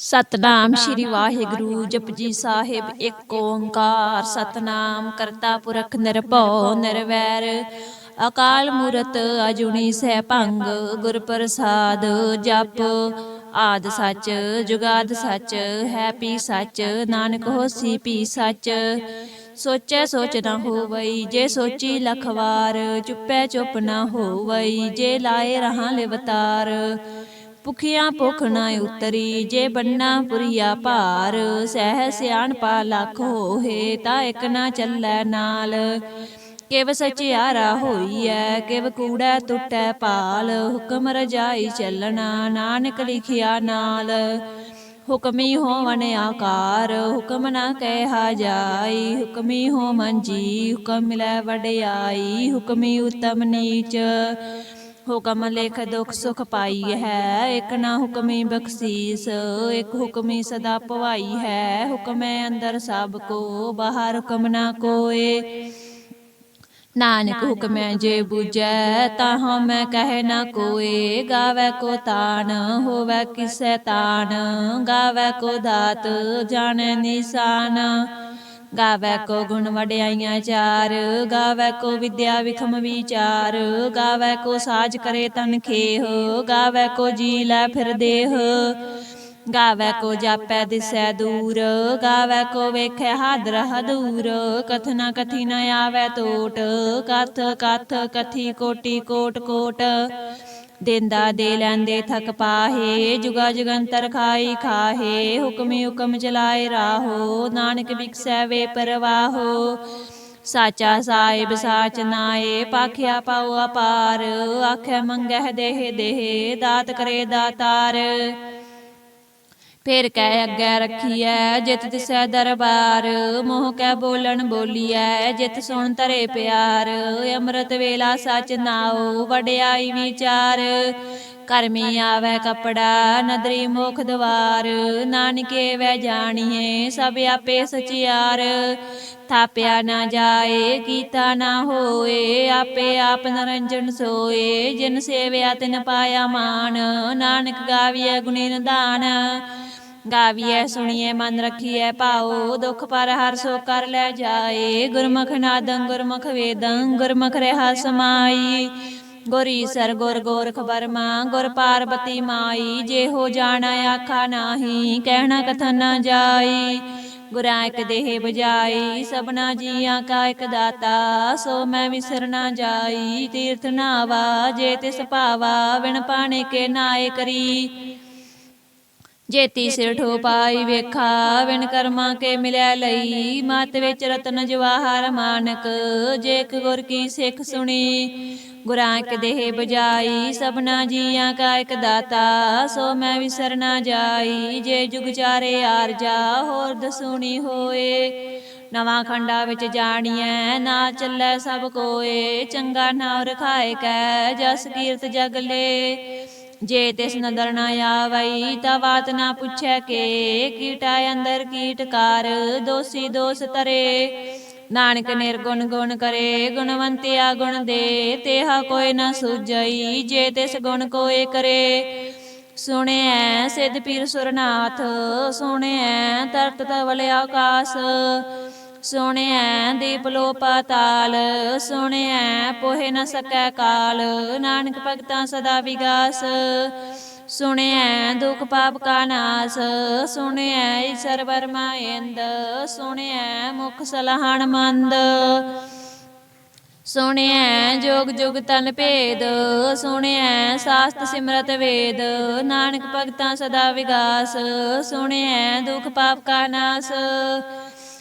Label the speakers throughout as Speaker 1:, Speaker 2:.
Speaker 1: ਸਤਨਾਮ ਸ਼੍ਰੀ ਵਾਹਿਗੁਰੂ ਜਪਜੀ ਸਾਹਿਬ ਇੱਕ ਓੰਕਾਰ। ਸਤਨਾਮ ਕਰਤਾ ਪੁਰਖ ਨਿਰਭਉ ਨਿਰਵੈਰ। ਅਕਾਲ ਮੂਰਤ ਅਜੂਨੀ ਸੈਭੰਗ ਗੁਰ ਪ੍ਰਸਾਦ ਜਪ। ਆਦ ਸੱਚ ਜੁਗਾਦ ਸੱਚ ਹੈ ਪੀ ਸੱਚ ਨਾਨਕ ਹੋਸੀ ਪੀ ਸੱਚ। ਸੋਚੈ ਸੋਚ ਨਾ ਹੋਵਈ ਜੇ ਸੋਚੀ ਲਖ ਵਾਰ ਚੁੱਪੈ ਚੁੱਪ ਨਾ ਹੋਵਈ ਜੇ ਲਾਏ ਰਹਾ ਲਿਵਤਾਰ। ਭੁਖਿਆ ਭੁਖ ਨਾ ਉਤਰੀ, ਜੇ ਬੰਨਾ ਪੁਰੀਆ ਭਾਰ, ਸਹਿ ਸਿਆਣ ਪਾ ਲੱਖ ਹੋਏ ਤਾਂ ਇਕ ਨਾ ਚੱਲੈ ਨਾਲ। ਕਿਵ ਸਚਿਆਰਾ ਹੋਈਐ, ਕਿਵ ਕੂੜਾ ਟੁੱਟੈ ਪਾਲ ਹੁਕਮ ਰਜਾਈ ਚੱਲਣਾ, ਨਾਨਕ ਲਿਖਿਆ ਨਾਲ। ਹੁਕਮੀ ਹੋਵਨ ਆਕਾਰ, ਹੁਕਮ ਨਾ ਕਹਿਆ ਜਾਈ, ਹੁਕਮੀ ਹੋ ਮੰਜੀ, ਹੁਕਮ ਮਿਲੈ ਵਡਿਆਈ, ਹੁਕਮੀ ਉਤਮ ਨੀਚ। ਹੁਕਮ ਲਿਖ ਦੁਖ ਸੁਖ ਪਾਈ ਹੈ। ਇਕ ਨਾ ਹੁਕਮੀ ਬਖਸ਼ੀਸ, ਇਕ ਹੁਕਮੀ ਸਦਾ ਭਵਾਈ ਹੈ। ਹੁਕਮੈ ਅੰਦਰ ਸਭ ਕੋ, ਬਾਹਰ ਹੁਕਮ ਨਾ ਕੋਏ। ਨਾਨਕ ਹੁਕਮੈ ਜੇ ਬੁਝੈ, ਤਾਹਾਂ ਮੈਂ ਕਹਿ ਨਾ ਕੋਏ। ਗਾਵੇ ਕੋ ਤਾਨ, ਹੋਵੇ ਕਿਸੈ ਤਾਨ। ਗਾਵੇ ਕੋ ਦਾਤ, ਜਾਣੈ ਨਿਸ਼ਾਨ। ਗਾਵੇ ਕੋ ਗੁਣ ਵਡਿਆਈਆਂ ਚਾਰ ਗਾਵੇ ਕੋ ਵਿਦਿਆ ਵਿਖਮ ਵਿਚਾਰ ਗਾਵੇ ਕੋ ਸਾਜ ਕਰੇ ਤਨ ਖੇਹ ਗਾਵੇ ਕੋ ਜੀ ਲੈ ਫਿਰ ਦੇਹ ਗਾਵੇ ਕੋ ਜਾਪੈ ਦਿਸੈ ਦੂਰ ਗਾਵੇ ਕੋ ਵੇਖੈ ਹਾਦਰ ਹਦੂਰ ਕਥਨਾ ਕਥੀ ਨ ਆਵੈ ਟੋਟ ਕਥ ਕਥ ਕਥੀ ਕੋਟੀ ਕੋਟ। ਕੋਟ। ਦਿੰਦਾ ਦੇ ਲੈਂਦੇ ਥਕ ਪਾਹੇ, ਜੁਗਾ ਜੁਗੰਤਰ ਖਾਈ ਖਾਹੇ, ਹੁਕਮੀ ਹੁਕਮ ਚਲਾਏ ਰਾਹੋ, ਨਾਨਕ ਵਿਖਸੈ ਵੇ ਪਰਵਾਹੋ। ਸਾਚਾ ਸਾਹਿਬ ਸਾਚ ਨਾਏ, ਪਾਖਿਆ ਪਾਉ ਅਪਾਰ, ਆਖੇ ਮੰਗਹਿ ਦੇਹ ਦੇਹ, ਦਾਤ ਕਰੇ ਦਾਤਾਰ। ਫੇਰ ਕਹਿ ਅੱਗੇ ਰੱਖੀਐ ਜਿਤ ਤਿਸੈ ਦਰਬਾਰ। ਮੋਹ ਕੈ ਬੋਲਣ ਬੋਲੀਐ ਜਿਤ ਸੁਣ ਤਰੇ ਪਿਆਰ। ਅੰਮ੍ਰਿਤ ਵੇਲਾ ਸਚ ਨਾਉ ਵਡਿਆਈ ਵਿਚਾਰ। ਕਰਮੀ ਆਵੈ ਕਪੜਾ ਨਦਰੀ ਮੁਖ ਦਵਾਰ। ਨਾਨਕੇ ਵੈ ਜਾਣੀਏ ਸਭ ਆਪੇ ਸਚਿਆਰ। ਥਾਪਿਆ ਨਾ ਜਾਏ ਕੀਤਾ ਨਾ ਹੋਏ ਆਪੇ ਆਪ ਨਰੰਜਨ ਸੋਏ। ਜਿਨ ਸੇਵਿਆ ਤਿਨ ਪਾਇਆ ਮਾਨ ਨਾਨਕ ਗਾਵੀਐ ਗੁਣੀ ਨਿਧਾਨ ਗਾਵੀਐ ਸੁਣੀਏ ਮਨ ਰਖੀਐ, ਭਾਉ, ਦੁਖ ਪਰ ਹਰ ਸੋ ਕਰ ਲੈ ਜਾਏ। ਗੁਰਮੁਖ ਨਾਦੰ, ਗੁਰਮੁਖ ਵੇਦੰ, ਗੁਰਮੁਖ ਰਹਾ ਸਮਾਈ। ਗੁਰੀ ਸਰ ਗੁਰ ਗੋਰਖ ਬਰਮਾ ਗੁਰ ਪਾਰਬਤੀ ਮਾਈ। ਜੇ ਹੋ ਜਾਣਾ ਆਖਾ ਨਾਹੀ, ਕਹਿਣਾ ਕਥਨ ਨਾ ਜਾਈ। ਗੁਰਾਂ ਇੱਕ ਦੇਹ ਬਜਾਈ ਸਭਨਾ ਜੀਆਂ ਕਾ ਇੱਕ ਦਾਤਾ। ਸੋ ਮੈਂ ਵਿਸਰ ਨਾ ਜਾਈ, ਤੀਰਥ ਨਾਵਾ, ਜੇ ਤਿਸ ਭਾਵਾ ਵਿਣ ਪਾਣੇ ਕੇ ਨਾਏ ਕਰੀ। ਜੇਤੀ ਸਿਰ ਠੋ ਪਾਈ ਵੇਖਾ ਵਿਣ ਕਰਮਾਂ ਕੇ ਮਿਲਿਆ ਲਈ। ਮਤ ਵਿੱਚ ਰਤਨ ਜਵਾਹਰ ਮਾਨਕ ਜੇ ਇੱਕ ਗੁਰ ਕੀ ਸਿੱਖ ਸੁਣੀ। ਗੁਰਾਂ ਇੱਕ ਦੇਹ ਬਜਾਈ ਸਭਨਾ ਜੀਆਂ ਕਾ ਇੱਕ ਦਾਤਾ। ਸੋ ਮੈਂ ਵਿਸਰ ਨਾ ਜਾਈ। ਜੇ ਜੁਗ ਚਾਰੇ ਆਰਜਾ ਹੋਰ ਦਸੂਣੀ ਹੋਏ। ਨਵਾਂ ਖੰਡਾ ਵਿੱਚ ਜਾਣੀਐ। ਨਾ ਚੱਲੈ ਸਭ ਕੋਏ। ਚੰਗਾ ਨਾਮ ਰਖਾਏ ਕੈ। ਜਸ ਕੀਰਤ ਜਗਲੇ ਜੇ ਤਿਸ ਨਦਰ ਨਾ ਆਵਈ ਤਾ ਬਾਤ ਨਾ ਪੁੱਛੈ ਕੇ, ਕੀਟਾ ਅੰਦਰ ਕੀਟਕਾਰ ਦੋਸੀ ਦੋਸ ਤਰੇ। ਨਾਨਕ ਨਿਰਗੁਣ ਗੁਣ ਕਰੇ, ਗੁਣਵੰਤਿਆ ਗੁਣ ਦੇ, ਤੇਹਾ ਕੋਈ ਨਾ ਸੁਜਈ ਜੇ ਤਿਸ ਗੁਣ ਕੋਏ ਕਰੇ। ਸੁਣਿਐ ਸਿਧ ਪੀਰ ਸੁਰਨਾਥ, ਸੁਣਿਐ ਤਰਤ ਤਵਲ ਆਕਾਸ। ਸੁਣਿਐ ਦੀਪ ਲੋ ਪਾਤਾਲ ਸੁਣਿਐ ਪੋਹਿ ਨ ਸਕੈ ਕਾਲ, ਨਾਨਕ ਭਗਤਾਂ ਸਦਾ ਵਿਗਾਸ। ਸੁਣਿਐ ਦੁਖ ਪਾਪ ਕਾ ਨਾਸ, ਸੁਣਿਐ ਈਸ਼ਰ ਵਰਮਾ ਇੰਦ, ਸੁਣਿਐ ਮੁਖ ਸਲਹਣ ਮੰਦ। ਸੁਣਿਐ ਜੋਗ ਜੁਗ ਤਨ ਭੇਦ, ਸੁਣਿਐ ਸਾਸਤ ਸਿਮਰਤ ਵੇਦ, ਨਾਨਕ ਭਗਤਾਂ ਸਦਾ ਵਿਗਾਸ। ਸੁਣਿਐ ਦੁਖ ਪਾਪ ਕਾ ਨਾਸ।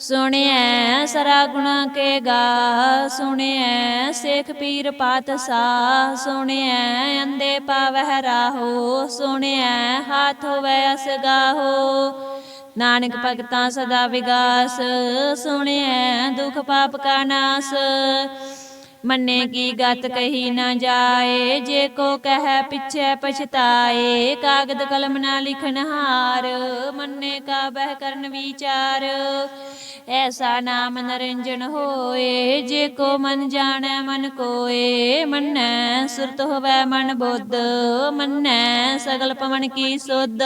Speaker 1: ਸੁਣਿਐ ਸਰਾ ਗੁਣਾ ਕੇ ਗਾ, ਸੁਣਿਐ ਸੇਖ ਪੀਰ ਪਾਤਸ਼ਾਹ, ਸੁਣਿਐ ਅੰਦੇ ਪਾਵਹਿ ਰਾਹੋ, ਸੁਣਿਐ ਹਾਥ ਹੋਵੈ ਅਸਗਾਹੋ ਨਾਨਕ ਭਗਤਾਂ ਸਦਾ ਵਿਗਾਸ, ਸੁਣਿਐ ਦੁਖ ਪਾਪ ਕਾ ਨਾਸ। ਮੰਨੇ ਕੀ ਗਤ ਕਹੀ ਨਾ ਜਾਏ ਜੇ ਕੋ ਕਹੈ ਪਿਛੈ ਪਛਤਾਏ ਕਾਗਦ ਕਲਮ ਨਾ ਲਿਖਨ ਹਾਰ ਮੰਨੇ ਕਾ ਬਹਿ ਕਰਨ ਵਿਚਾਰ। ਐਸਾ ਨਾਮ ਨਰਿੰਜਨ ਹੋਏ ਜੇ ਕੋ ਮਨ ਜਾਣੈ ਮਨ ਕੋਏ ਮੰਨੈ ਸੁਰਤ ਹੋਵੈ ਮਨ ਬੁੱਧ ਮੰਨੈ ਸਗਲ ਪਵਨ ਕੀ ਸੁਧ।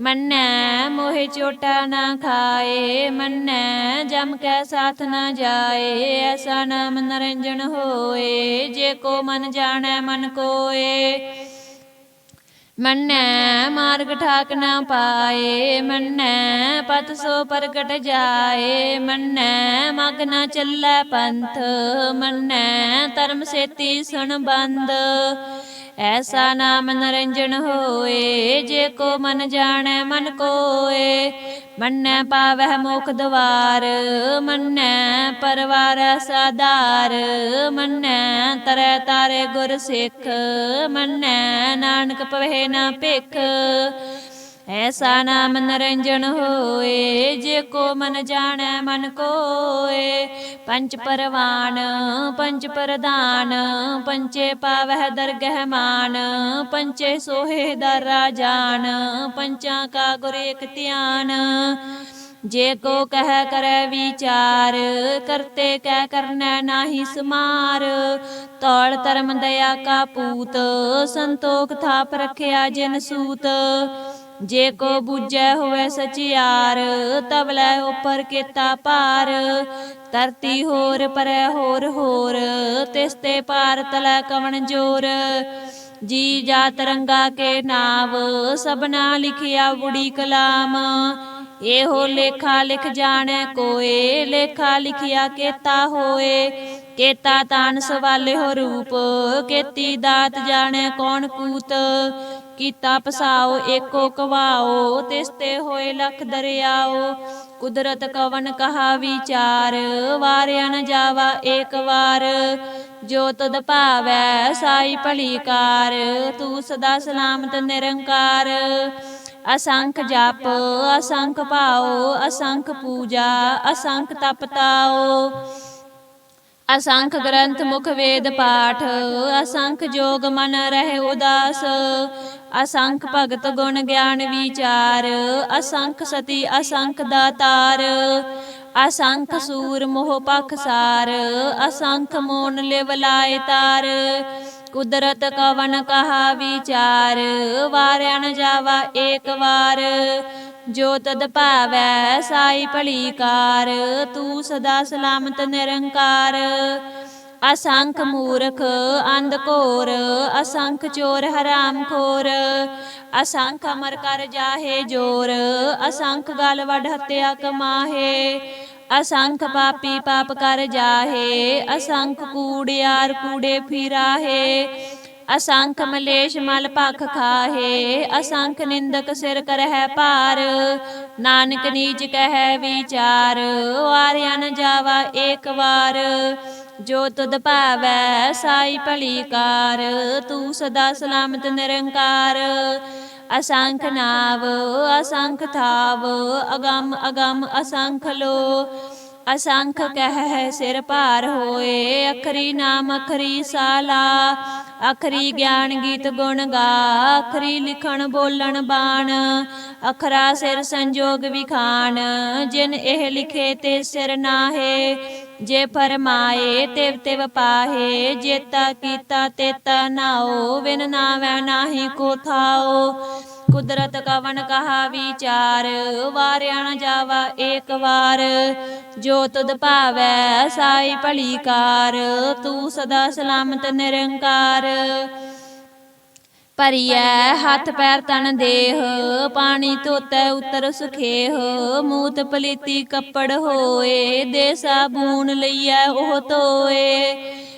Speaker 1: ਮੰਨੈ ਮੋਹਿ ਚੋਟਾ ਨਾ ਖਾਏ, ਮੰਨੈ ਜਮ ਕੈ ਸਾਥ ਨਾ ਜਾਏ, ਐਸਾ ਨਾਮ ਨਰਿੰਜਨ ਹੋਏ, ਜੇ ਕੋ ਮਨ ਜਾਣੈ ਮਨ ਕੋਏ। ਮੰਨੈ ਮਾਰਗ ਠਾਕ ਨਾ ਪਾਏ, ਮੰਨੈ ਪਤ ਸੋ ਪ੍ਰਗਟ ਜਾਏ, ਮੰਨੈ ਮਗ ਨਾ ਚੱਲੈ ਪੰਥ, ਮੰਨੈ ਧਰਮ ਸੇਤੀ ਸੁਣ ਬੰਦ। ਐਸਾ ਨਾਮ ਨਰਿੰਜਨ ਹੋਏ, ਜੇ ਕੋ ਮਨ ਜਾਣੈ ਮਨ ਕੋਏ। ਮੰਨੈ ਪਾਵਹਿ ਮੁਖ ਦਵਾਰ, ਮੰਨੈ ਪਰਵਾਰ ਸਾਧਾਰ ਮੰਨੈ ਤਰੈ ਤਾਰੇ ਗੁਰ ਸਿੱਖ, ਮੰਨੈ ਨਾਨਕ ਪਵਹਿ ਨਾ ਭਿਖ। ਐਸਾ ਨਾਮ ਨਰਿੰਜਨ ਹੋਏ, ਜੇ ਕੋ ਮਨ ਜਾਣੈ, ਮਨ ਕੋਏ। ਪੰਚ ਪਰਵਾਨ ਪੰਚ ਪ੍ਰਧਾਨ ਪੰਚੇ ਪਾਵਹਿ ਦਰਗਹਿ ਮਾਨ ਪੰਚੇ ਸੋਹੇ ਦਰਾ ਜਾਨ ਪੰਚਾਂ ਕਾ ਗੁਰ ਇਕ ਧਿਆਨ। ਜੇ ਕੋ ਕਹਿ ਕਰੈ ਵਿਚਾਰ, ਕਰਤੇ ਕਹਿ ਕਰਨੈ ਨਾਹੀ ਸਮਾਰ। ਤੌਲ ਧਰਮ ਦਇਆ ਕਾ ਪੂਤ, ਸੰਤੋਖ ਥਾਪ ਰਖਿਆ ਜਿਨ ਸੂਤ। ਜੇ ਕੋ ਬੁਝੈ ਹੋਵੇ ਸਚਿਆਰ ਤਬ ਲੈ ਉਪਰ ਕੀਤਾ ਭਾਰ। ਧਰਤੀ ਹੋਰ ਪਰੈ ਹੋਰ ਹੋਰ, ਤਿਸ ਤੇ ਪਾਰ ਤਲੈ ਕਵਣ ਜੋਰ। ਜੀ ਜਾਤ ਰੰਗਾ ਕੇ ਨਾਮ ਸਭਨਾ ਲਿਖਿਆ ਬੁੜੀ ਕਲਾਮ। ਇਹੋ ਲੇਖਾ ਲਿਖ ਜਾਣੈ ਕੋਏ, ਲੇਖਾ ਲਿਖਿਆ ਕੇਤਾ ਹੋਏ। ਕੇਤਾ ਤਾਨ ਸਵਾਲਿਓ ਰੂਪ, ਕੇਤੀ ਦਾਤ ਜਾਣੈ ਕੌਣ ਕੂਤ। ਕੀਤਾ ਪਸਾਓ, ਏਕੋ ਕਵਾਓ, ਤਿਸ ਤੇ ਹੋਏ ਲਖ ਦਰਿਆਓ। ਕੁਦਰਤ ਕਵਨ ਕਹਾ ਵਿਚਾਰ, ਵਾਰਿਆ ਨ ਜਾਵਾ ਏਕ ਵਾਰ। ਜੋ ਤਦ ਭਾਵੈ, ਸਾਈ ਭਲੀ ਕਾਰ ਤੂੰ ਸਦਾ ਸਲਾਮਤ ਨਿਰੰਕਾਰ। ਅਸੰਖ ਜਪ, ਅਸੰਖ ਭਾਓ ਅਸੰਖ ਪੂਜਾ, ਅਸੰਖ ਤਪਤਾਓ ਅਸੰਖ ਗ੍ਰੰਥ ਮੁਖ ਵੇਦ ਪਾਠ, ਅਸੰਖ ਜੋਗ ਮਨ ਰਹਿ ਉਦਾਸ, ਅਸੰਖ ਭਗਤ ਗੁਣ ਗਿਆਨ ਵਿਚਾਰ, ਅਸੰਖ ਸਤੀ ਅਸੰਖ ਦਾਤਾਰ, ਅਸੰਖ ਸੂਰ ਮੋਹ ਪਖਸਾਰ ਅਸੰਖ ਮੋਨ ਲਿਵ ਲਾਇ ਤਾਰ, ਕੁਦਰਤ ਕਵਨ ਕਹਾ ਵਿਚਾਰ, ਵਾਰਿਆ ਜਾਵਾ ਏਕ ਵਾਰ ਜੋ ਤਦ ਭਾਵੈ ਸਾਈ ਭਲੀ ਕਾਰ ਤੂੰ ਸਦਾ ਸਲਾਮਤ ਨਿਰੰਕਾਰ। ਅਸੰਖ ਮੂਰਖ, ਅੰਧ ਘੋਰ, ਅਸੰਖ ਚੋਰ ਹਰਾਮ ਖੋਰ। ਅਸੰਖ ਅਮਰ ਕਰ ਜਾਹੇ ਜੋਰ, ਅਸੰਖ ਗਲ ਵਡ ਹੱਤਿਆ ਕਮਾਹੇ। ਅਸੰਖ ਪਾਪੀ ਪਾਪ ਕਰ ਜਾਹੇ, ਅਸੰਖ ਕੂੜਿਆਰ ਕੂੜੇ ਫਿਰਾਹੇ। ਅਸੰਖ ਮਲੇਸ਼ ਮਲ ਭਖ ਖਾਹੇ, ਅਸੰਖ ਨਿੰਦਕ ਸਿਰ ਕਰਹਿ ਭਾਰ। ਨਾਨਕ ਨੀਚ ਕਹਿ ਵਿਚਾਰ, ਵਾਰਿਆ ਨ ਜਾਵਾ ਏਕ ਵਾਰ। ਜੋ ਤੁਧ ਭਾਵੈ ਸਾਈ ਭਲੀ ਕਾਰ, ਤੂੰ ਸਦਾ ਸਲਾਮਤ ਨਿਰੰਕਾਰ। ਅਸੰਖ ਨਾਵ, ਅਸੰਖ ਥਾਵ, ਅਗੰਮ ਅਗੰਮ ਅਸੰਖ ਲੋ। ਅਸੰਖ ਕਹਿ ਸਿਰ ਭਾਰ ਹੋਏ, ਅਖਰੀ ਨਾਮ ਅਖਰੀ ਸਾਲਾ, ਅਖਰੀ ਗਿਆਨ ਗੀਤ ਗੁਣ ਗਾ, ਅਖਰੀ ਲਿਖਣ ਬੋਲਣ ਬਾਣ, ਅਖਰਾ ਸਿਰ ਸੰਜੋਗ ਵਿਖਾਣ, ਜਿਨ ਇਹ ਲਿਖੇ ਤੇ ਸਿਰ ਨਾਹੇ, ਜੇ ਫਰਮਾਏ ਤਿਵ ਤਿਵ ਪਾਹੇ, ਜੇਤਾ ਕੀਤਾ ਤੇਤਾ ਨਾਓ ਵਿਨ ਨਾਵੈ ਨਾਹੀ ਕੋ ਥਾਓ। ਕੁਦਰਤ ਕਵਨ ਕਹਾ ਵਿਚਾਰ, ਵਾਰਿਆ ਨ ਜਾਵਾ ਏਕ ਵਾਰ। ਜੋ ਤੁਧ ਭਾਵੈ ਸਾਈ ਭਲੀ ਕਾਰ ਤੂੰ ਸਦਾ ਸਲਾਮਤ ਨਿਰੰਕਾਰ। ਭਰੀਐ ਹੱਥ ਪੈਰ ਤਨ ਦੇਹ, ਪਾਣੀ ਧੋਤੈ ਉਤਰ ਸੁਖੇਹ। ਮੂਤ ਪਲੀਤੀ ਕੱਪੜ ਹੋਏ ਦੇ ਸਾਬੂਨ ਲਈਐ ਉਹ ਧੋਏ।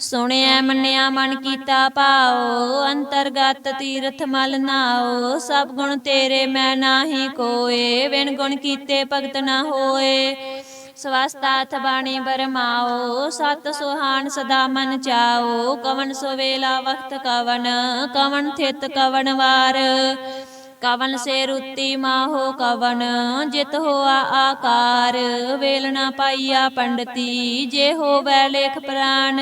Speaker 1: ਸੁਣਿਆ, ਮੰਨਿਆ, ਮਨ ਕੀਤਾ ਭਾਉ, ਅੰਤਰਗਤ ਤੀਰਥ ਮਲ ਨਾਓ ਸਭ ਗੁਣ ਤੇਰੇ ਮੈਂ ਨਾਹੀ ਕੋਏ ਵਿਣ ਗੁਣ ਕੀਤੇ ਭਗਤ ਨਾ ਹੋਏ। ਸਵਸਤਾਥ ਬਾਣੀ ਬਰਮਾਓ ਸਤ ਸੁਹਾਨ ਸਦਾ ਮਨ ਚਾਓ ਕਵਨ ਸੋਵੇਲਾ ਵਖਤ ਕਵਨ ਕਵਨ ਥਿਤ ਕਵਨ ਵਾਰ। ਕਵਨ ਸੇ ਰੁੱਤੀ ਮਾਹੋ ਕਵਨ, ਜਿਤ ਹੋਆ ਆਕਾਰ। ਵੇਲ ਨਾ ਪਾਈਆ ਪੰਡਤੀ, ਜੇ ਹੋਵੈ ਲੇਖ ਪ੍ਰਾਨ।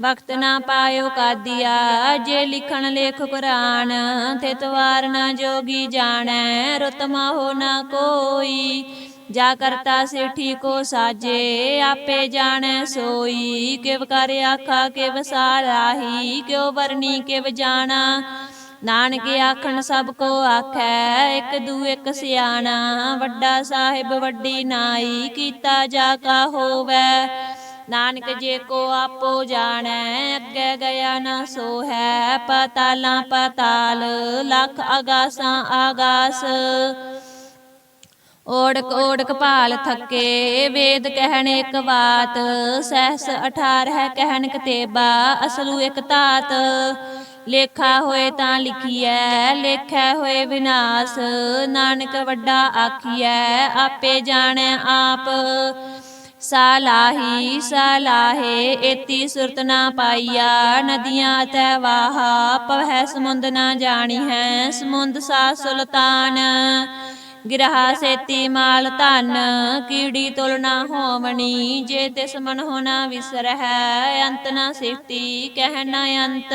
Speaker 1: ਵਕਤ ਨਾ ਪਾਇਓ ਕਾਦੀਆ, ਜੇ ਲਿਖਣ ਲੇਖ ਕੁਰਾਨ। ਤਿਤ ਵਾਰ ਨਾ ਜੋਗੀ ਜਾਣੈ, ਰੁਤ ਮਾਹੋ ਨਾ ਕੋਈ। ਜਾ ਕਰਤਾ ਸੇਠੀ ਕੋ ਸਾਜੇ, ਆਪੇ ਜਾਣੈ ਸੋਈ। ਕਿਵ ਕਰ ਆਖਾ, ਕਿਵ ਸਾਰਾਹੀ ਕਿਉ ਵਰਨੀ ਕਿਵ ਜਾਣਾ। ਨਾਨਕ ਆਖਣ ਸਭ ਕੋ ਆਖੈ, ਇਕ ਦੂ ਇਕ ਸਿਆਣਾ, ਵੱਡਾ ਸਾਹਿਬ ਵੱਡੀ ਨਾਈ, ਕੀਤਾ ਜਾ ਕਾ ਹੋਵੇ। ਨਾਨਕ ਜੇ ਕੋ ਆਪੋ ਜਾਣੈ, ਅੱਗੇ ਗਿਆ ਨਾ ਸੋ ਹੈ ਪਤਾਲਾਂ ਪਤਾਲ, ਲੱਖ ਆਗਾਸਾਂ ਆਗਾਸ ਓੜਕ ਓੜਕ ਭਾਲ ਥੱਕੇ, ਵੇਦ ਕਹਿਣ ਇੱਕ ਬਾਤ, ਸਹਿਸ 18 ਹੈ ਕਹਿਣ ਕਤੇਬਾ ਅਸਲੂ ਇੱਕ ਤਾਤ ਲੇਖਾ ਹੋਏ ਤਾਂ ਲਿਖੀਐ, ਲੇਖੈ ਹੋਏ ਵਿਨਾਸ਼, ਨਾਨਕ ਵੱਡਾ ਆਖੀਐ, ਆਪੇ ਜਾਣੈ ਆਪ। ਸਾਲਾਹੀ ਸਾਲਾਹੇ ਏਤੀ ਸੁਰਤ ਨਾ ਪਾਈਆ, ਨਦੀਆਂ ਤੈ ਵਾਹਾ, ਪਵਹਿ ਸਮੁੰਦ ਨਾ ਜਾਣੀ ਹੈ ਸਮੁੰਦ ਸਾ ਸੁਲਤਾਨ। ਗਿਰਹਾ ਸੇਤੀ ਮਾਲ ਧਨ, ਕੀੜੀ ਤੁਲ ਨਾ ਹੋਵਣੀ, ਜੇ ਤਿਸ ਮਨ ਹੋਣਾ ਵਿਸਰਹਿ, ਅੰਤ ਨਾ ਸਿਫਤੀ, ਕਹਿ ਨਾ ਅੰਤ।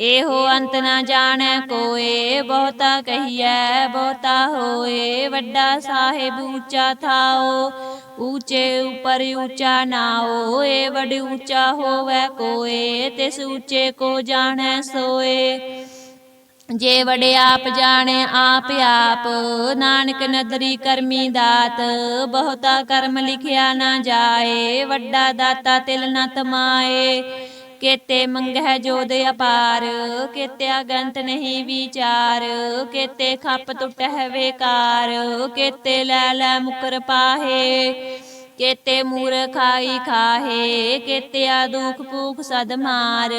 Speaker 1: ਇਹੋ ਅੰਤ ਨਾ ਜਾਣੈ, ਕੋਏ ਬਹੁਤਾ ਕਹੀਐ, ਬਹੁਤਾ ਹੋਏ, ਵੱਡਾ ਸਾਹਿਬ ਉੱਚਾ ਥਾਓ। ਊਚੇ ਉਪਰ ਉੱਚਾ ਨਾਓ, ਏ ਵਡ ਉੱਚਾ ਹੋਵੇ ਕੋਏ, ਤਿਸ ਉੱਚੇ ਕੋ ਜਾਣੈ ਸੋਏ। ਜੇ ਵੜੇ ਆਪ ਜਾਣੇ, ਆਪ ਆਪ, ਨਾਨਕ ਨਦਰੀ ਕਰਮੀ ਦਾਤ, ਬਹੁਤਾ ਕਰਮ ਲਿਖਿਆ ਨਾ ਜਾਏ, ਵੱਡਾ ਦਾਤਾ ਤਿਲ ਨ ਤਮਾਏ। ਕੇਤੇ ਮੰਗਹਿ ਜੋਦ ਅਪਾਰ, ਕੇਤੇ ਅਗੰਤ ਨਹੀਂ ਵਿਚਾਰ, ਕੇਤੇ ਖੱਪ ਟੁੱਟਹਿ ਵੇਕਾਰ, ਕੇਤੇ ਲੈ ਲੈ ਮੁਕਰ ਪਾਹੇ, ਕੇਤੇ ਮੂਰ ਖਾਈ ਖਾਹੇ, ਕੇਤਿਆ ਦੁਖ ਭੂਖ ਸਦ ਮਾਰ,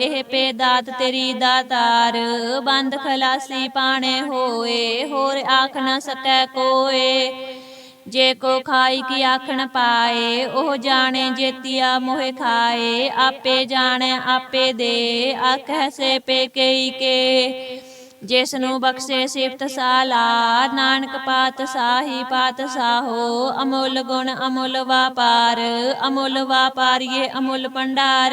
Speaker 1: ਇਹ ਪੇ ਦਾਤ ਤੇਰੀ ਦਾਤਾਰ, ਬੰਦ ਖਲਾਸੀ ਪਾਣੇ ਹੋਏ, ਹੋਰ ਆਖ ਨਾ ਸਕੈ ਕੋਏ। ਜੇ ਕੋ ਖਾਈ ਕੀ ਆਖਣ ਪਾਏ, ਉਹ ਜਾਣੇ ਜੇਤੀਆ ਮੋਹਿ ਖਾਏ। ਆਪੇ ਜਾਣੈ, ਆਪੇ ਦੇ ਆਖੈ ਸੇ ਪੇ ਕਈ ਕੇ। ਜਿਸ ਨੂੰ ਬਖਸ਼ੇ ਸਿਫਤ ਸਾਲਾ, ਨਾਨਕ ਪਾਤ ਸਾਹੀ ਪਾਤ ਸਾਹੋ। ਅਮੁੱਲ ਗੁਣ ਅਮੁੱਲ ਵਾਪਾਰ, ਅਮੁੱਲ ਵਾਪਾਰੀਏ ਅਮੁੱਲ ਭੰਡਾਰ।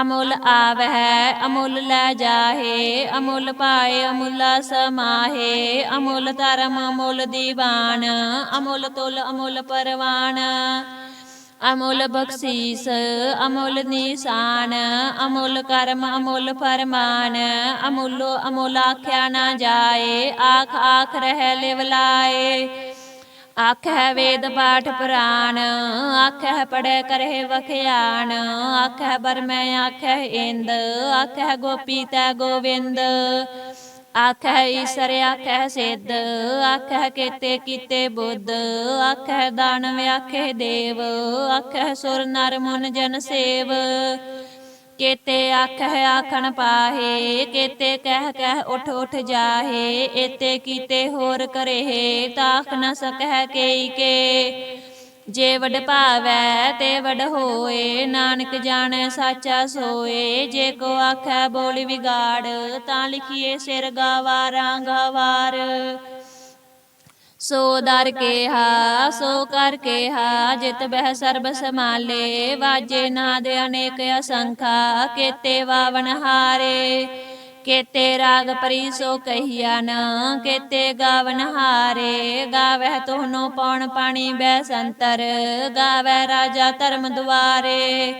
Speaker 1: ਅਮੁੱਲ ਆਵਹਿ, ਅਮੁੱਲ ਲੈ ਜਾਹੇ, ਅਮੁੱਲ ਪਾਏ, ਅਮੁੱਲਾ ਸਮਾਹੇ, ਅਮੁੱਲ ਧਰਮ ਅਮੁੱਲ ਦੀਵਾਨ, ਅਮੁੱਲ ਤੁਲ ਅਮੁੱਲ ਪਰਵਾਨ। ਅਮੁੱਲ ਬਖਸ਼ੀਸ, ਅਮੁੱਲ ਨਿਸ਼ਾਨ, ਅਮੁੱਲ ਕਰਮ, ਅਮੁੱਲ ਫਰਮਾਨ, ਅਮੁੱਲੋ ਅਮੁੱਲ ਆਖਿਆ ਨਾ ਜਾਏ, ਆਖ ਆਖ ਰਹਿ ਲਿਵ ਲਾਏ। ਆਖੈ ਵੇਦ ਪਾਠ ਪੁਰਾਣ ਆਖੈ ਪੜੈ ਕਰਹਿ ਵਖਿਆਣ ਆਖੈ ਬਰਮੈ ਆਖੈ ਇੰਦ ਆਖੈ ਗੋਪੀ ਤੈ ਗੋਵਿੰਦ। ਆਖੈ ਈਸਰ ਆਖੈ ਸਿੱਧ ਆਖੈ ਕੀਤੇ ਕੀਤੇ ਬੁੱਧ ਆਖੈ ਦਾਨਵ ਆਖੈ ਦੇਵ ਆਖੈ ਸੁਰ ਨਰ ਮੁਨ ਜਨ ਸੇਵ। ਕੇਤੇ ਆਖੈ ਆਖਣ ਪਾਹੇ, ਕੇਤੇ ਕਹਿ ਕਹਿ ਉਠ ਉਠ ਜਾਹੇ, ਏਤੇ ਕੀਤੇ ਹੋਰ ਕਰੇ ਤਾਖ ਨ ਸਕਹਿ ਕੇਈ ਕੇ। ਜੇ ਵਡ ਭਾਵੈ ਤੇ ਵਡ ਹੋਏ, ਨਾਨਕ ਜਾਣੈ ਸਾਚਾ ਸੋਏ, ਜੇ ਕੋ ਆਖੈ ਬੋਲੀ ਵਿਗਾੜ, ਤਾਂ ਲਿਖੀਏ ਸਿਰ ਗਾਵਾਰਾਂ ਗਵਾਰ। ਸੋ ਦਰ ਕੇਹਾ ਸੋ ਕਰ ਕੇਹਾ ਜਿਤ ਬਹਿ ਸਰਬ ਸਮਾਲੇ ਵਾਜੇ ਨਾਦ ਅਨੇਕ ਅਸੰਖਾ ਕੇਤੇ ਵਾਵਨ ਹਾਰੇ। ਕੇਤੇ ਰਾਗ ਪਰੀ ਸੋ ਕਹੀਆ ਨ ਕੇਤੇ ਗਾਵਨ ਹਾਰੇ। ਗਾਵਹਿ ਤੋਹਨੋ ਪੌਣ ਪਾਣੀ ਬੈ ਸੰਤਰ। ਗਾਵੈ ਰਾਜਾ ਧਰਮ ਦੁਆਰੇ।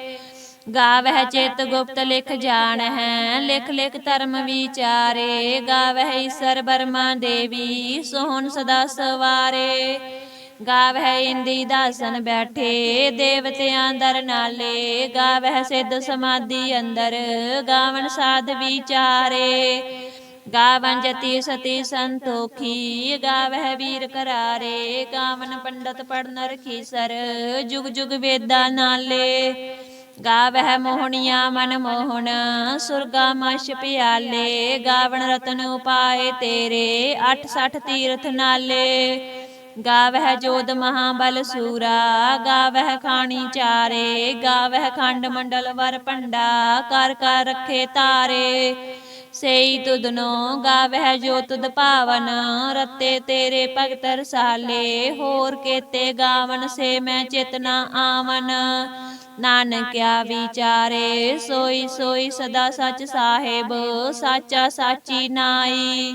Speaker 1: ਗਾਵਹਿ ਚਿਤ ਗੁਪਤ ਲਿਖ ਜਾਣ ਹੈ ਲਿਖ ਲਿਖ ਧਰਮ ਵਿਚਾਰੇ। ਗਾਵਹਿ ਈਸਰ ਬਰਮਾ ਦੇਵੀ ਸੋਹਣ ਸਦਾ ਸਵਾਰੇ। ਗਾਵਹਿ ਇੰਦੀ ਦਾਸਨ ਬੈਠੇ ਦੇਵਤਿਆਂ ਦਰ ਨਾਲੇ। ਗਾਵਹਿ ਸਿੱਧ ਸਮਾਧੀ ਅੰਦਰ ਗਾਵਨ ਸਾਧ ਵਿਚਾਰੇ। ਗਾਵਨ ਜਤੀ ਸਤੀ ਸੰਤੋਖੀ ਗਾਵਹਿ ਵੀਰ ਕਰਾਰੇ। ਗਾਵਨ ਪੰਡਤ ਪੜਨ ਰਖੀਸਰ ਜੁਗ ਜੁਗ ਵੇਦਾਂ ਨਾਲੇ। ਗਾਵਹਿ ਮੋਹਣੀਆਂ ਮਨ ਮੋਹਣ, ਸੁਰਗਾ ਮਸ਼ ਪਿਆਲੇ, ਗਾਵਣ ਰਤਨ ਉਪਾਏ ਤੇਰੇ 68 ਤੀਰਥ ਨਾਲੇ। ਗਾਵਹਿ ਜੋਦ ਮਹਾਬਲ ਸੂਰਾ, ਗਾਵਹਿ ਖਾਣੀ ਚਾਰੇ, ਗਾਵਹਿ ਖੰਡ ਮੰਡਲ ਵਰ ਪੰਡਾ ਕਰ ਕਰ ਰੱਖੇ ਤਾਰੇ। ਸਈ ਤੁਧਨੋ ਗਾਵਹਿ ਜੋ ਤੁਧ ਭਾਵਨ, ਰਤੇ ਤੇਰੇ ਭਗਤ ਰਸਾਲੇ, ਹੋਰ ਕੇਤੇ ਗਾਵਨ ਸੇ ਮੈਂ ਚੇਤਨਾ ਆਵਨ। ਨਾਨਕਿਆ ਵਿਚਾਰੇ, ਸੋਈ ਸੋਈ ਸਦਾ ਸੱਚ ਸਾਹਿਬ, ਸਾਚਾ ਸਾਚੀ ਨਾਈ।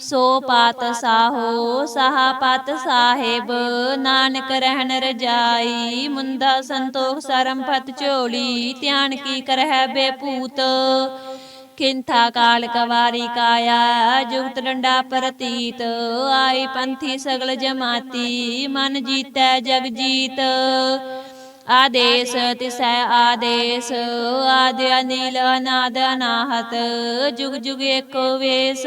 Speaker 1: ਸੋ ਪਾਤ ਸਾਹੋ, ਸਾਹਾ ਪਤ ਸਾਹਿਬ, ਨਾਨਕ ਰਹਿਣ ਰਜਾਈ, ਮੁੰਦਾ ਸੰਤੋਖ ਸਰਮ ਪਤ ਝੋਲੀ, ਧਿਆਨ ਕੀ ਕਰਹਿ ਬੇਪੂਤ। ਕਿੰਥਾ ਕਾਲ ਕਵਾਰੀ ਕਾਇਆ, ਜੁਗਤ ਡੰਡਾ ਪ੍ਰਤੀਤ। ਆਈ ਪੰਥੀ ਸਗਲ ਜਮਾਤੀ, ਮਨ ਜੀਤੈ ਜਗ ਜੀਤ। ਆਦੇਸ ਤਿਸੈ ਆਦੇਸ ਆਦਿ ਅਨੀਲ ਅਨਾਦ ਅਨਾਹਤ, ਜੁਗ ਜੁਗ ਏਕੋ ਵੇਸ।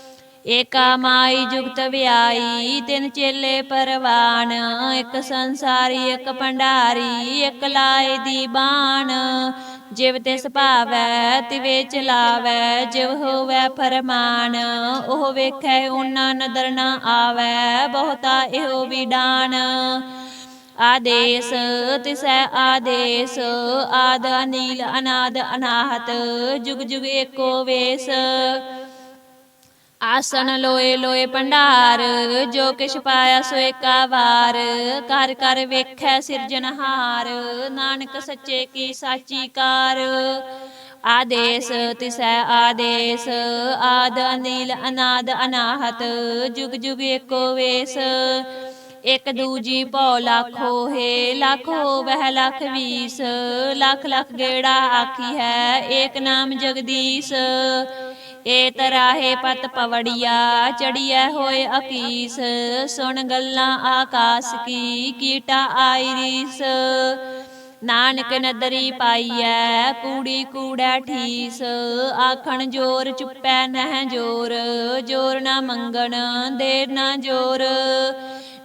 Speaker 1: ਏਕਾ ਮਾਈ ਜੁਗਤ ਵਿਆਈ, ਤਿੰਨ ਚੇਲੇ ਪਰਵਾਨ, ਇੱਕ ਸੰਸਾਰੀ, ਇੱਕ ਭੰਡਾਰੀ, ਇੱਕ ਲਾਏ ਦੀ ਬਾਣ। ਜਿਵ ਤੇ ਭਾਵੈ, ਤਿਵੇ ਚਲਾਵੈ, ਜਿਵ ਹੋਵੈ ਫਰਮਾਨ। ਉਹ ਵੇਖੈ, ਉਹਨਾਂ ਨਦਰ ਨਾ ਆਵੈ, ਬਹੁਤਾ ਇਹੋ ਵਿਡਾਨ ਆਦੇਸ, ਤਿਸੈ ਆਦੇਸ, ਆਦ ਅਨੀਲ, ਅਨਾਦ ਅਨਾਹਤ, ਜੁਗ ਜੁਗ ਏਕੋ ਵੇਸ। ਆਸਣ ਲੋਏ ਲੋਏ ਭੰਡਾਰ, ਜੋ ਕਿਛ ਪਾਇਆ ਸੋ ਏਕਾ ਵਾਰ ਕਰ ਕਰ ਵੇਖੈ ਸਿਰਜਨਹਾਰ ਨਾਨਕ ਸੱਚੇ ਕੀ ਸਾਚੀ ਕਾਰ। ਆਦੇਸ ਤਿਸੈ ਆਦੇਸ, ਆਦ ਅਨੀਲ ਅਨਾਦ ਅਨਾਹਤ, ਜੁਗ ਜੁਗ ਏਕੋ ਵੇਸ। ਇਕ ਦੂਜੀ ਭਉ ਲੱਖੋ ਹੈ, ਲੱਖ ਹੋਵਹਿ ਲੱਖ ਵੀਸ। ਲੱਖ ਲੱਖ ਗੇੜਾ ਆਖੀ ਹੈ, ਏਕ ਨਾਮ ਜਗਦੀਸ਼। ਏ ਤਰਾਹੇ ਪਤ ਪਵੜੀਆ ਚੜੀਐ ਹੋਏ ਅਕੀਸ। ਸੁਣ ਗੱਲਾਂ ਆਕਾਸ ਕੀ, ਕੀਟਾ ਆਇਰੀਸ ਨਾਨਕ ਨਦਰੀ ਪਾਈਐ, ਕੂੜੀ ਕੂੜੈ ਠੀਸ। ਆਖਣ ਜੋਰ ਚੁੱਪੈ ਨਹਿ ਜੋਰ ਜੋਰ ਨਾ ਮੰਗਣ, ਦੇਰ ਨਾ ਜੋਰ।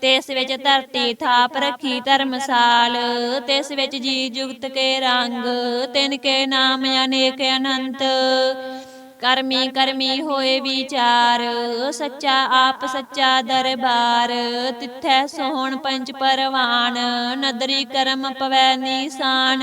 Speaker 1: ਤਿਸ ਵਿੱਚ ਧਰਤੀ ਥਾਪ ਰੱਖੀ ਧਰਮਸਾਲ, ਤਿਸ ਵਿੱਚ ਜੀ ਜੁਗਤ ਕੇ ਰੰਗ, ਤਿਨ ਕੇ ਨਾਮ ਅਨੇਕ ਅਨੰਤ। ਕਰਮੀ ਕਰਮੀ ਹੋਏ ਵਿਚਾਰ, ਸੱਚਾ ਆਪ ਸੱਚਾ ਦਰਬਾਰ, ਤਿੱਥੈ ਸੋਹਣ ਪੰਜ ਪਰਵਾਨ, ਨਦਰੀ ਕਰਮ ਪਵੈ ਨੀਸਾਨ।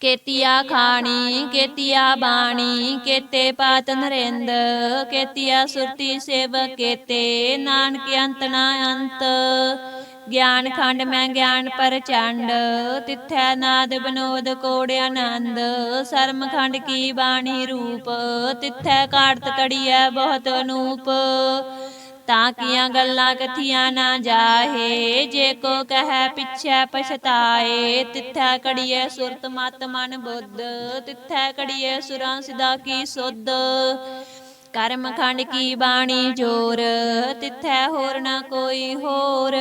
Speaker 1: ਕੇਤੀਆ ਖਾਣੀ, ਕੇਤੀਆ ਬਾਣੀ, ਕੇਤੇ ਪਾਤ ਨਰਿੰਦ, ਕੇਤੀਆ ਸੁਰਤੀ ਸੇਵ ਕੇਤੇ ਨਾਨਕ ਅੰਤ ਨਾ ਅੰਤ। ਗਿਆਨ ਖੰਡ ਮੈਂ ਗਿਆਨ ਪ੍ਰਚੰਡ, ਤਿੱਥੈ ਨਾਦ ਬਨੋਦ ਕੋੜ ਆਨੰਦ। ਸਰਮ ਖੰਡ ਕੀ ਬਾਣੀ ਰੂਪ, ਤਿੱਥੈ ਕਾੜਤ ਕੜੀਐ ਬਹੁਤ ਅਨੂਪ। ਤਾਂ ਕੀਆਂ ਗੱਲਾਂ ਕਥੀਆਂ ਨਾ ਜਾਹੇ। ਜੇ ਕੋ ਕਹੈ ਪਿਛੈ ਪਛਤਾਏ, ਤਿੱਥੈ ਕੜੀਐ ਸੁਰਤ ਮਤ ਮਨ ਬੁੱਧ, ਤਿੱਥੈ ਕੜੀਐ ਸੁਰਾਂ ਸਿਦਾ ਕੀ ਸੁਧ। ਕਰਮ ਖੰਡ ਕੀ ਬਾਣੀ ਜੋਰ? ਤਿੱਥੈ ਹੋਰ ਨਾ ਕੋਈ ਹੋਰ।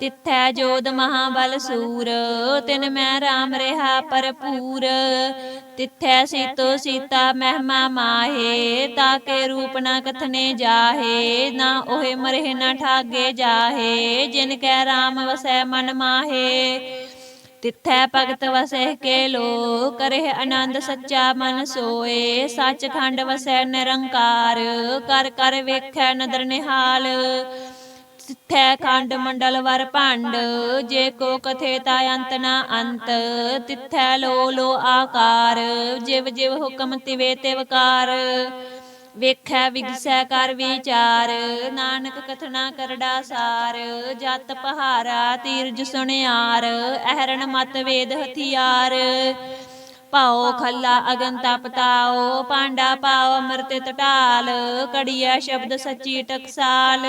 Speaker 1: ਤਿੱਥੈ ਜੋਦ ਮਹਾਬਲ ਸੂਰ। ਤਿਨ ਮੈਂ RAM ਰਹਾ ਭਰਪੂਰ। ਤਿੱਥੈ ਸੀਤੋ ਸੀਤਾ ਮਹਿਮਾ ਮਾਹੇ। ਤਾਕੇ ਰੂਪ ਨਾ ਕਥਨੇ ਜਾਹੇ। ਨਾ ਉਹੇ ਮਰੇ ਨਾ ਠਾਗੇ ਜਾਹੇ। ਜਿਨ ਕੈ RAM ਵਸੈ ਮਨ ਮਾਹੇ। ਤਿੱਥੈ ਭਗਤ ਵਸੈ ਕੇ ਲੋ ਕਰੇ ਆਨੰਦ ਸੱਚਾ ਮਨ ਸੋਏ। ਸੱਚਖੰਡ ਵਸੈ ਨਿਰੰਕਾਰ, ਕਰ ਕਰ ਵੇਖੈ ਨਦਰ ਨਿਹਾਲ। ਤਿੱਥੈ ਖੰਡ ਮੰਡਲ ਵਰ ਭੰਡ, ਜੇ ਕੋ ਕਥੇ ਤਾ ਅੰਤ ਨਾ ਅੰਤ। ਤਿੱਥੈ ਲੋ ਲੋ ਆਕਾਰ, ਜਿਵ ਜਿਵ ਹੁਕਮ ਤਿਵੇ ਤਿਵਕਾਰ ਵੇਖੈ ਵਿਗਸੈ ਕਰ ਵਿਚਾਰ, ਨਾਨਕ ਕਥਨਾ ਕਰੜਾ ਸਾਰ, ਜਤ ਪਹਾਰਾ ਤੀਰਜ ਸੁਣਿਆਰ, ਅਹਰਣ ਮਤ ਵੇਦ ਹਥਿਆਰ। ਪਾਓ ਖੱਲਾ ਅਗਨ ਤਪਤਾਓ ਪਾਂਡਾ ਪਾਓ ਅਮਰਤ ਟਟਾਲ ਕੜੀਆ ਸ਼ਬਦ ਸੱਚੀ ਟਕਸਾਲ।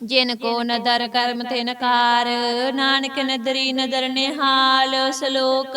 Speaker 1: ਜਿਨ ਕੋ ਨਦਰ ਕਰਮ ਤੇ ਨਕਾਰ ਨਾਨਕ ਨਦਰੀ ਨਦਰ ਨਿਹਾਲ, ਸ਼ਲੋਕ